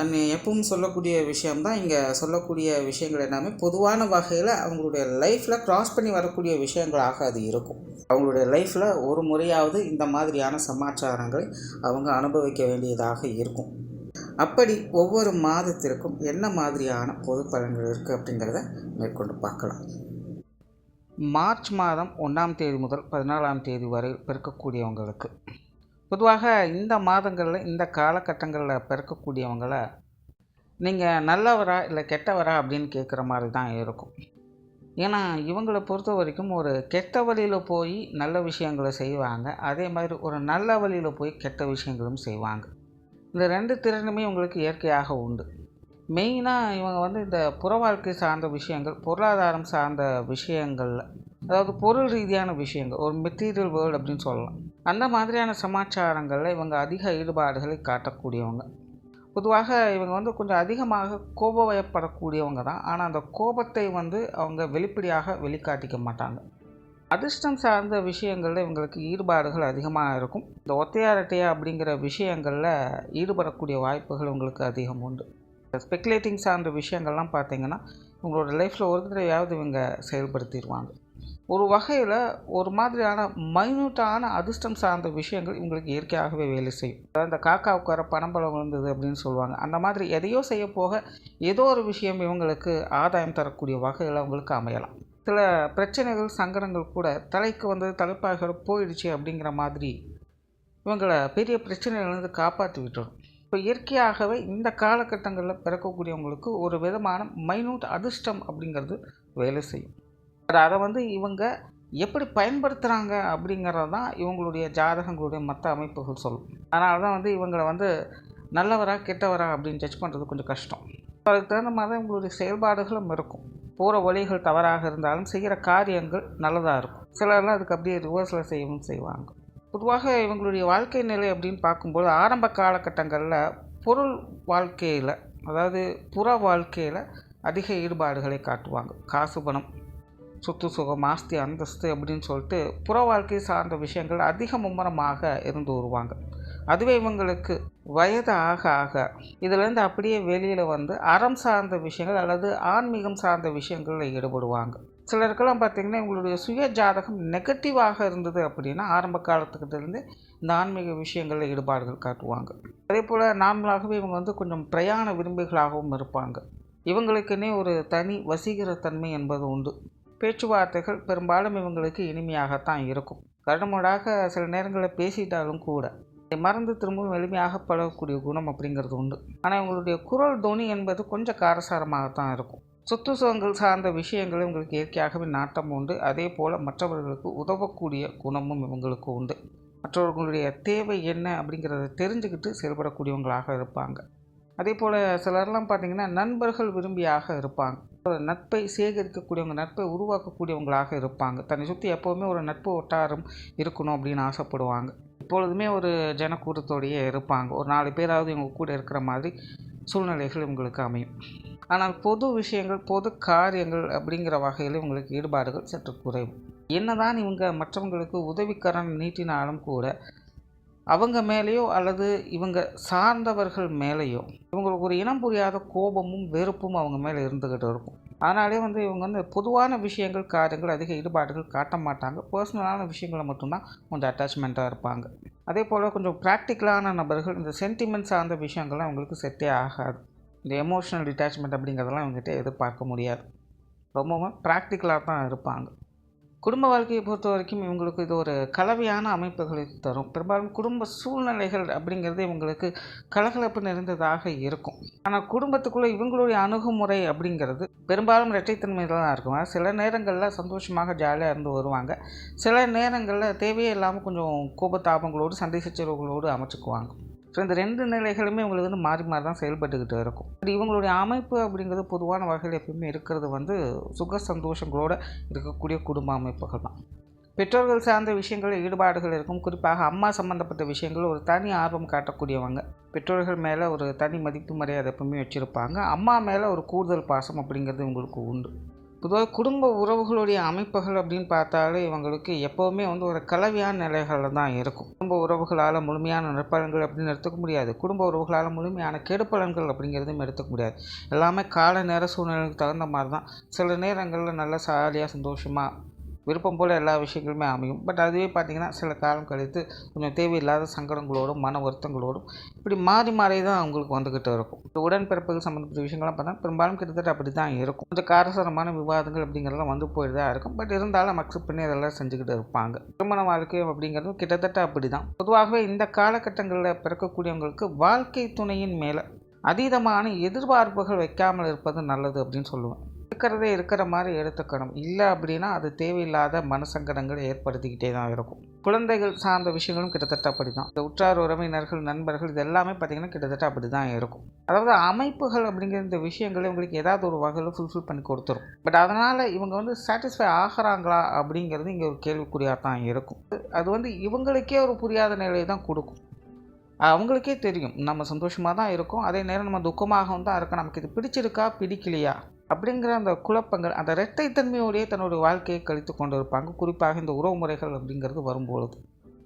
And எப்பவும் சொல்லக்கூடிய விஷயம்தான். இங்கே சொல்லக்கூடிய விஷயங்கள் எல்லாமே பொதுவான வகையில் அவங்களுடைய லைஃப்பில் க்ராஸ் பண்ணி வரக்கூடிய விஷயங்களாக அது இருக்கும். அவங்களுடைய லைஃப்பில் ஒரு முறையாவது இந்த மாதிரியான சமாச்சாரங்களை அவங்க அனுபவிக்க வேண்டியதாக இருக்கும். அப்படி ஒவ்வொரு மாதத்திற்கும் என்ன மாதிரியான பொது பலன்கள் இருக்குது அப்படிங்கிறத மேற்கொண்டு பார்க்கலாம். மார்ச் மாதம் ஒன்றாம் தேதி முதல் பதினாலாம் தேதி வரை பிறக்கக்கூடியவங்களுக்கு பொதுவாக இந்த மாதங்களில் இந்த காலகட்டங்களில் பிறக்கக்கூடியவங்களை நீங்கள் நல்லவரா இல்லை கெட்டவரா அப்படின்னு கேட்குற மாதிரி தான் இருக்கும். ஏன்னா இவங்களை பொறுத்த வரைக்கும் ஒரு கெட்ட வழியில் போய் நல்ல விஷயங்களை செய்வாங்க. அதே மாதிரி ஒரு நல்ல வழியில் போய் கெட்ட விஷயங்களும் செய்வாங்க. இந்த ரெண்டு திறனுமே உங்களுக்கு இயற்கையாக உண்டு. மெயினாக இவங்க வந்து இந்த புற வாழ்க்கை சார்ந்த விஷயங்கள் பொருளாதாரம் சார்ந்த விஷயங்களில் அதாவது பொருள் ரீதியான விஷயங்கள் ஒரு மெட்டீரியல் வேர்ல்டு அப்படின்னு சொல்லலாம். அந்த மாதிரியான சமாச்சாரங்களில் இவங்க அதிக ஈடுபாடுகளை காட்டக்கூடியவங்க. பொதுவாக இவங்க வந்து கொஞ்சம் அதிகமாக கோபவயப்படக்கூடியவங்க தான். ஆனால் அந்த கோபத்தை வந்து அவங்க வெளிப்படையாக வெளிக்காட்டிக்க மாட்டாங்க. அதிர்ஷ்டம் சார்ந்த விஷயங்களில் இவங்களுக்கு ஈடுபாடுகள் அதிகமாக இருக்கும். இந்த ஒத்தையாரட்டையா அப்படிங்கிற விஷயங்களில் ஈடுபடக்கூடிய வாய்ப்புகள் உங்களுக்கு அதிகம் உண்டு. ஸ்பெக்குலேட்டிங் சார்ந்த விஷயங்கள்லாம் பார்த்தீங்கன்னா உங்களோட லைஃப்பில் ஒரு தடவையாவது இவங்க செயல்படுத்திடுவாங்க. ஒரு வகையில் ஒரு மாதிரியான மைன்யூட்டான அதிர்ஷ்டம் சார்ந்த விஷயங்கள் இவங்களுக்கு இயற்கையாகவே வேலை செய்யும். அதாவது இந்த காக்கா உட்கார பணம்பழம் விழுந்தது அப்படின்னு சொல்லுவாங்க. அந்த மாதிரி எதையோ செய்ய போக ஏதோ ஒரு விஷயம் இவங்களுக்கு ஆதாயம் தரக்கூடிய வகையில் அவங்களுக்கு அமையலாம். சில பிரச்சனைகள் சங்கடங்கள் கூட தலைக்கு வந்து தலைப்பாக போயிடுச்சு அப்படிங்கிற மாதிரி இவங்களை பெரிய பிரச்சனைகள்லேருந்து காப்பாற்றி விட்டுரும். இப்போ இயற்கையாகவே இந்த காலகட்டங்களில் பிறக்கக்கூடியவங்களுக்கு ஒரு விதமான மைனூட் அதிர்ஷ்டம் அப்படிங்கிறது வேலை செய்யும். அதை வந்து இவங்க எப்படி பயன்படுத்துகிறாங்க அப்படிங்கிறது தான் இவங்களுடைய ஜாதகங்களுடைய மற்ற அமைப்புகள் சொல்லும். அதனால தான் வந்து இவங்களை வந்து நல்லவரா கெட்டவரா அப்படின்னு ஜட்ஜ் பண்ணுறது கொஞ்சம் கஷ்டம். அதுக்கு தகுந்த மாதிரி தான் இவங்களுடைய செயல்பாடுகளும் இருக்கும். போகிற வழிகள் தவறாக இருந்தாலும் செய்கிற காரியங்கள் நல்லதாக இருக்கும். சிலர்லாம் அதுக்கு அப்படியே ரிவர்ஸில் செய்யவும் செய்வாங்க. பொதுவாக இவங்களுடைய வாழ்க்கை நிலை அப்படின்னு பார்க்கும்போது ஆரம்ப காலகட்டங்களில் பொருள் வாழ்க்கையில் அதாவது புற வாழ்க்கையில் அதிக ஈடுபாடுகளை காட்டுவாங்க. காசு பணம் சொத்து சுகம் ஆஸ்தி அந்தஸ்து அப்படின்னு சொல்லிட்டு புற வாழ்க்கை சார்ந்த விஷயங்கள் அதிக மும்முரமாக இருந்து வருவாங்க. அதுவே இவங்களுக்கு வயது ஆக ஆக இதிலேருந்து அப்படியே வெளியில் வந்து அறம் சார்ந்த விஷயங்கள் அல்லது ஆன்மீகம் சார்ந்த விஷயங்களில் ஈடுபடுவாங்க. சிலருக்கெல்லாம் பார்த்திங்கன்னா இவங்களுடைய சுய ஜாதகம் நெகட்டிவாக இருந்தது அப்படின்னா ஆரம்ப காலத்துக்கிட்டேருந்து இந்த ஆன்மீக விஷயங்களில் ஈடுபாடுகள் காட்டுவாங்க. அதே போல் நார்மலாகவே இவங்க வந்து கொஞ்சம் பிரயாண விரும்பிகளாகவும் இருப்பாங்க. இவங்களுக்குன்னே ஒரு தனி வசீகரத்தன்மை என்பது உண்டு. பேச்சுவார்த்தைகள் பெரும்பாலும் இவங்களுக்கு இனிமையாகத்தான் இருக்கும். கடுமடாக சில நேரங்களில் பேசிட்டாலும் கூட மறந்து திரும்பவும் எளிமையாக பழகக்கூடிய குணம் அப்படிங்கிறது உண்டு. ஆனால் இவங்களுடைய குரல் தொனி என்பது கொஞ்சம் காரசாரமாகத்தான் இருக்கும். சொத்து சுகங்கள் சார்ந்த விஷயங்கள் இவங்களுக்கு இயற்கையாகவே நாட்டம் உண்டு. அதே போல் மற்றவர்களுக்கு உதவக்கூடிய குணமும் இவங்களுக்கு உண்டு. மற்றவர்களுடைய தேவை என்ன அப்படிங்கிறத தெரிஞ்சுக்கிட்டு செயல்படக்கூடியவங்களாக இருப்பாங்க. அதே போல் சிலர்லாம் பார்த்திங்கன்னா நண்பர்கள் விரும்பியாக இருப்பாங்க. நட்பை சேகரிக்கக்கூடியவங்க நட்பை உருவாக்கக்கூடியவங்களாக இருப்பாங்க. தன்னை சுற்றி எப்போவுமே ஒரு நட்பு வட்டாரம் இருக்கணும் அப்படின்னு ஆசைப்படுவாங்க. இப்பொழுதுமே ஒரு ஜனக்கூட்டத்தோடையே இருப்பாங்க. ஒரு நாலு பேராவது இவங்க கூட இருக்கிற மாதிரி சூழ்நிலைகள் இவங்களுக்கு அமையும். ஆனால் பொது விஷயங்கள் பொது காரியங்கள் அப்படிங்கிற வகையில் இவங்களுக்கு ஈடுபாடுகள் சற்று குறைவு. என்னதான் இவங்க மற்றவங்களுக்கு உதவிக்கரம் நீட்டினாலும் கூட அவங்க மேலேயோ அல்லது இவங்க சார்ந்தவர்கள் மேலேயோ இவங்களுக்கு ஒரு இனம் புரியாத கோபமும் வெறுப்பும் அவங்க மேலே இருந்துக்கிட்டு இருக்கும். அதனாலே வந்து இவங்க வந்து பொதுவான விஷயங்கள் காரியங்கள் அதிக ஈடுபாடுகள் காட்ட மாட்டாங்க. பர்சனலான விஷயங்களை மட்டும்தான் கொஞ்சம் அட்டாச்மெண்ட்டாக இருப்பாங்க. அதே போல் கொஞ்சம் ப்ராக்டிக்கலான நபர்கள் இந்த சென்டிமெண்ட் சார்ந்த விஷயங்கள்லாம் அவங்களுக்கு செட்டே ஆகாது. இந்த எமோஷனல் டிட்டாச்மெண்ட் அப்படிங்கிறதெல்லாம் அவங்ககிட்ட எதிர்பார்க்க முடியாது. ரொம்பவும் ப்ராக்டிக்கலாக தான் இருப்பாங்க. குடும்ப வாழ்க்கையை பொறுத்த வரைக்கும் இவங்களுக்கு இது ஒரு கலவையான அமைப்புகளை தரும். பெரும்பாலும் குடும்ப சூழ்நிலைகள் அப்படிங்கிறது இவங்களுக்கு கலகலப்பு நிறைந்ததாக இருக்கும். ஆனால் குடும்பத்துக்குள்ளே இவங்களுடைய அணுகுமுறை அப்படிங்கிறது பெரும்பாலும் இரட்டைத்தன்மையில் தான் இருக்கும் சில நேரங்களில் சந்தோஷமாக ஜாலியாக இருந்து வருவாங்க. சில நேரங்களில் தேவையே இல்லாமல் கொஞ்சம் கோபத்தாபங்களோடு சண்டை சச்சரவுகளோடு அமைச்சுக்குவாங்க. ஸோ இந்த ரெண்டு நிலைகளுமே இவங்களுக்கு வந்து மாறி மாறி தான் செயல்பட்டுக்கிட்டு இருக்கும். பட் இவங்களுடைய அமைப்பு அப்படிங்கிறது பொதுவான வகையில் எப்பயுமே இருக்கிறது வந்து சுக சந்தோஷங்களோடு இருக்கக்கூடிய குடும்ப அமைப்புகள் தான். பெற்றோர்கள் சார்ந்த விஷயங்களில் ஈடுபாடுகள் இருக்கும். குறிப்பாக அம்மா சம்மந்தப்பட்ட விஷயங்கள் ஒரு தனி ஆர்வம் காட்டக்கூடியவங்க. பெற்றோர்கள் மேலே ஒரு தனி மதிப்பு மரியாதை எப்பவுமே வச்சுருப்பாங்க. அம்மா மேலே ஒரு கூடுதல் பாசம் அப்படிங்கிறது இவங்களுக்கு உண்டு. பொதுவாக குடும்ப உறவுகளுடைய அமைப்புகள் அப்படின்னு பார்த்தாலே இவங்களுக்கு எப்போவுமே வந்து ஒரு கலவையான நிலைகளில் தான் இருக்கும். குடும்ப உறவுகளால் முழுமையான நற்பலன்கள் அப்படின்னு எடுத்துக்க முடியாது. குடும்ப உறவுகளால் முழுமையான கெடுப்பலன்கள் அப்படிங்கிறதும் எடுத்துக்க முடியாது. எல்லாமே கால நேர சூழ்நிலைக்கு தகுந்த மாதிரி தான். சில நேரங்களில் நல்லா சாலியாக சந்தோஷமாக விருப்பம் போல் எல்லா விஷயங்களுமே அமையும். பட் அதுவே பார்த்திங்கன்னா சில காலம் கழித்து கொஞ்சம் தேவையில்லாத சங்கடங்களோடும் மன வருத்தங்களோடும் இப்படி மாறி மாறி தான் அவங்களுக்கு வந்துக்கிட்டு இருக்கும். இப்போ உடன்பிறப்புகள் சம்மந்தப்பட்ட விஷயங்கள்லாம் பார்த்தா பெரும்பாலும் கிட்டத்தட்ட அப்படி தான் இருக்கும். கொஞ்சம் காரசாரமான விவாதங்கள் அப்படிங்கிறதெல்லாம் வந்து போயிட்டு தான் இருக்கும். பட் இருந்தாலும் அக்செப்ட் பண்ணி அதெல்லாம் செஞ்சுக்கிட்டு இருப்பாங்க. திருமண வாழ்க்கை அப்படிங்கிறது கிட்டத்தட்ட அப்படி தான் பொதுவாகவே இந்த காலகட்டங்களில் பிறக்கக்கூடியவங்களுக்கு வாழ்க்கை துணையின் மேலே அதீதமான எதிர்பார்ப்புகள் வைக்காமல் இருப்பது நல்லது அப்படின்னு சொல்லுவேன். இருக்கிறதே இருக்கிற மாதிரி எடுத்துக்கணும். இல்லை அப்படின்னா அது தேவையில்லாத மனசங்கடங்கள் ஏற்படுத்திக்கிட்டே தான் இருக்கும். குழந்தைகள் சார்ந்த விஷயங்களும் கிட்டத்தட்ட அப்படி தான் இந்த உற்றார் உறவினர்கள் நண்பர்கள் இது எல்லாமே பார்த்திங்கன்னா கிட்டத்தட்ட அப்படி தான் இருக்கும். அதாவது அமைப்புகள் அப்படிங்கிற இந்த விஷயங்களை உங்களுக்கு ஏதாவது ஒரு வகையில் ஃபுல்ஃபில் பண்ணி கொடுத்துரும். பட் அதனால் இவங்க வந்து சாட்டிஸ்ஃபை ஆகிறாங்களா அப்படிங்கிறது இங்கே ஒரு கேள்விக்குறியாக தான் இருக்கும். அது வந்து இவங்களுக்கே ஒரு புரியாத நிலையை தான் கொடுக்கும். அவங்களுக்கே தெரியும். நம்ம சந்தோஷமாக தான் இருக்கோம். அதே நேரம் நம்ம துக்கமாகவும் தான் இருக்கோம். நமக்கு இது பிடிச்சிருக்கா? பிடிக்கலையா? அப்படிங்கிற அந்த குழப்பங்கள் அந்த இரட்டைத்தன்மையோடையே தன்னுடைய வாழ்க்கையை கழித்து கொண்டிருப்பாங்க. குறிப்பாக இந்த உறவு முறைகள் அப்படிங்கிறது வரும்பொழுது.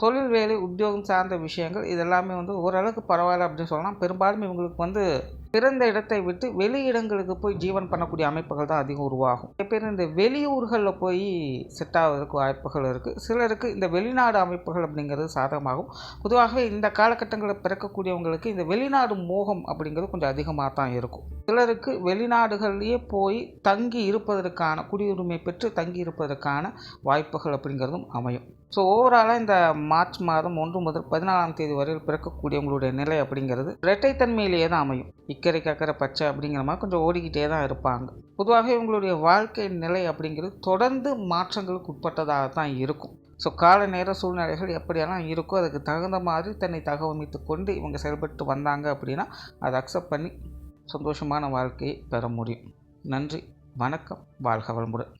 தொழில் வேலை உத்தியோகம் சார்ந்த விஷயங்கள் இதெல்லாமே வந்து ஓரளவுக்கு பரவாயில்ல அப்படின்னு சொல்லலாம். பெரும்பாலும் இவங்களுக்கு வந்து பிறந்த இடத்தை விட்டு வெளி இடங்களுக்கு போய் ஜீவன் பண்ணக்கூடிய அமைப்புகள் தான் அதிகம் உருவாகும். சில பேர் இந்த வெளியூர்களில் போய் செட் ஆகிறதுக்கு வாய்ப்புகள் இருக்குது சிலருக்கு இந்த வெளிநாடு அமைப்புகள் அப்படிங்கிறது சாதகமாகும். பொதுவாகவே இந்த காலகட்டங்களில் பிறக்கக்கூடியவங்களுக்கு இந்த வெளிநாடு மோகம் அப்படிங்கிறது கொஞ்சம் அதிகமாக தான் இருக்கும். சிலருக்கு வெளிநாடுகள்லேயே போய் தங்கி இருப்பதற்கான குடியுரிமை பெற்று தங்கி இருப்பதற்கான வாய்ப்புகள் அப்படிங்கிறதும் அமையும். ஸோ ஓவராலாக இந்த மார்ச் மாதம் ஒன்று முதல் பதினாலாம் தேதி வரையில் பிறக்கக்கூடியவங்களுடைய நிலை அப்படிங்கிறது இரட்டைத்தன்மையிலேயே தான் அமையும். இக்கரை கக்கரை பச்சை அப்படிங்கிற மாதிரி கொஞ்சம் ஓடிக்கிட்டே தான் இருப்பாங்க. பொதுவாக இவங்களுடைய வாழ்க்கை நிலை அப்படிங்கிறது தொடர்ந்து மாற்றங்களுக்கு உட்பட்டதாக தான் இருக்கும். ஸோ கால நேர சூழ்நிலைகள் எப்படியெல்லாம் இருக்கோ அதுக்கு தகுந்த மாதிரி தன்னை தகவமைத்து கொண்டு இவங்க செயல்பட்டு வந்தாங்க அப்படின்னா அதை அக்செப்ட் பண்ணி சந்தோஷமான வாழ்க்கையை பெற முடியும். நன்றி வணக்கம் வாழ்க வளமுடன்.